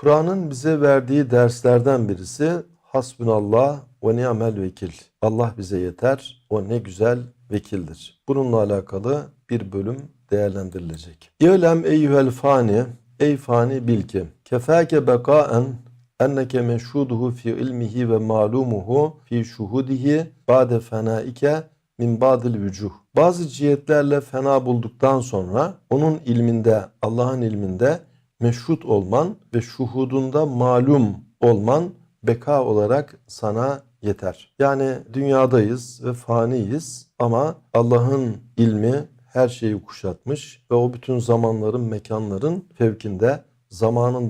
Kur'an'ın bize verdiği derslerden birisi Hasbunallah ve ni'mel vekil. Allah bize yeter, o ne güzel vekildir. Bununla alakalı bir bölüm değerlendirilecek. İ'lem eyyühel fani, ey fani bil ki, kefâke bekâen enneke meşhuduhu fi ilmihi ve malumuhu fi şuhudihi ba'de fenaike min ba'dil vücuh. Bazı cihetlerle fena bulduktan sonra onun ilminde, Allah'ın ilminde meşhut olman ve şuhudunda malum olman beka olarak sana yeter. Yani dünyadayız ve faniyiz ama Allah'ın ilmi her şeyi kuşatmış ve o bütün zamanların, mekanların fevkinde, zamanın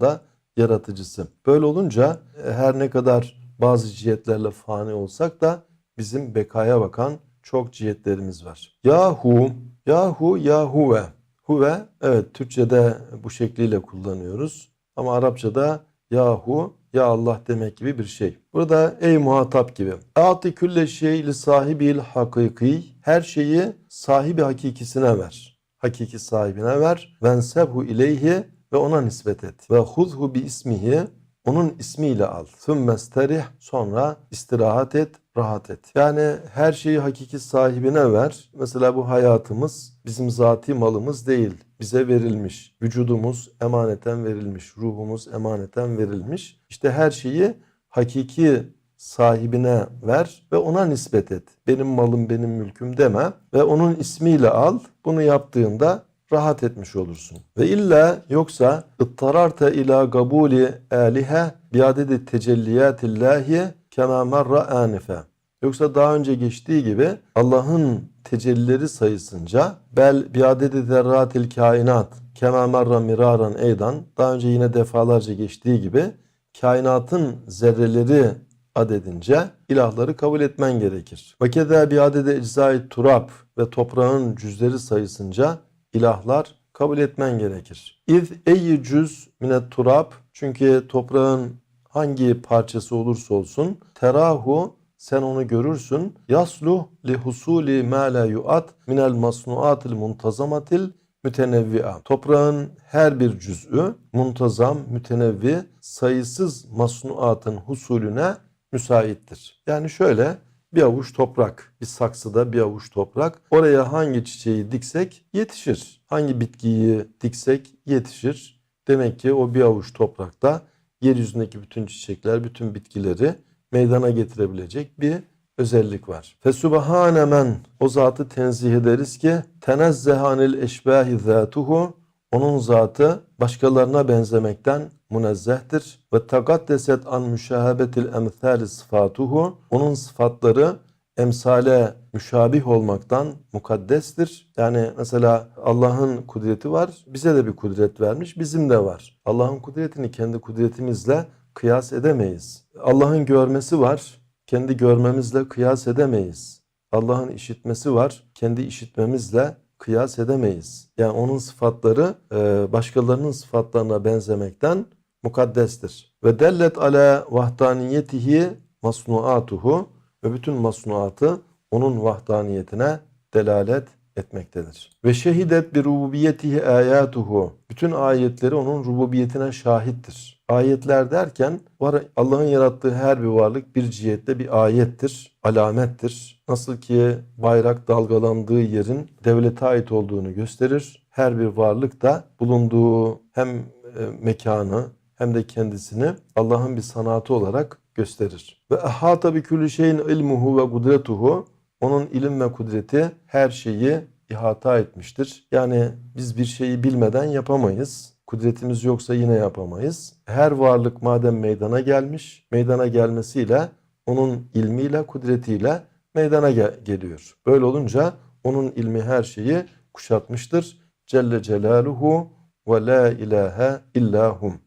da yaratıcısı. Böyle olunca e, her ne kadar bazı cihetlerle fani olsak da bizim bekaya bakan çok cihetlerimiz var. Yahu, Yahu, Yahuve. Huve, evet Türkçe'de bu şekliyle kullanıyoruz. Ama Arapça'da Yahu, Ya Allah demek gibi bir şey. Burada ey muhatap gibi. Ati külle şeyli sahibil hakiki. Her şeyi sahibi hakikisine ver. Hakiki sahibine ver. Vensebhu ileyhi ve ona nispet et. Ve huzhu bi ismihi onun ismiyle al. Thummesterih sonra istirahat et, rahat et. Yani her şeyi hakiki sahibine ver. Mesela bu hayatımız bizim zati malımız değil. Bize verilmiş. Vücudumuz emaneten verilmiş. Ruhumuz emaneten verilmiş. İşte her şeyi hakiki sahibine ver ve ona nispet et. Benim malım benim mülküm deme ve onun ismiyle al. Bunu yaptığında rahat etmiş olursun. Ve illa yoksa ıttararte ila gabuli alihe biadedi tecelliyatillahi kema merra anife. Yoksa daha önce geçtiği gibi Allah'ın tecellileri sayısınca bel biadedi zerratil kainat kema merra miraran eydan daha önce yine defalarca geçtiği gibi kainatın zerreleri adedince ilahları kabul etmen gerekir. Ve keda biadede eczai turab ve toprağın cüzleri sayısınca ilahlar kabul etmen gerekir. İz eyyi cüz minet turab çünkü toprağın hangi parçası olursa olsun terahu sen onu görürsün. Yasluh li husuli ma la yuat minel masnuatil muntazamatil mütenevvi'a. Toprağın her bir cüz'ü muntazam, mütenevvi, sayısız masnuatın husulüne müsaittir. Yani şöyle bir avuç toprak, bir saksıda bir avuç toprak. Oraya hangi çiçeği diksek yetişir. Hangi bitkiyi diksek yetişir. Demek ki o bir avuç toprakta yeryüzündeki bütün çiçekler, bütün bitkileri meydana getirebilecek bir özellik var. Fesubhane men o zatı tenzih ederiz ki tenezzehanil eşbahi zatuhu onun zatı başkalarına benzemekten münezzehtir ve takaddeset an müşahabetil emsali sıfatuhu onun sıfatları emsale müşabih olmaktan mukaddestir. Yani mesela Allah'ın kudreti var. Bize de bir kudret vermiş. Bizim de var. Allah'ın kudretini kendi kudretimizle kıyas edemeyiz. Allah'ın görmesi var. Kendi görmemizle kıyas edemeyiz. Allah'ın işitmesi var. Kendi işitmemizle kıyas edemeyiz. Yani onun sıfatları başkalarının sıfatlarına benzemekten mukaddestir. Ve dellet ala vahdaniyetihi masnuatuhu ve bütün masnuatı onun vahdaniyetine delalet etmektedir. Ve şehidet bir rububiyetihi ayatuhu. Bütün ayetleri onun rububiyetine şahittir. Ayetler derken Allah'ın yarattığı her bir varlık bir cihette bir ayettir, alamettir. Nasıl ki bayrak dalgalandığı yerin devlete ait olduğunu gösterir. Her bir varlık da bulunduğu hem mekanı hem de kendisini Allah'ın bir sanatı olarak gösterir. Ve ehata bi kulli şeyin ilmuhu ve kudretuhu onun ilim ve kudreti her şeyi ihata etmiştir. Yani biz bir şeyi bilmeden yapamayız. Kudretimiz yoksa yine yapamayız. Her varlık madem meydana gelmiş, meydana gelmesiyle onun ilmiyle, kudretiyle meydana gel geliyor. Böyle olunca onun ilmi her şeyi kuşatmıştır. Celle Celaluhu ve la ilahe illahum.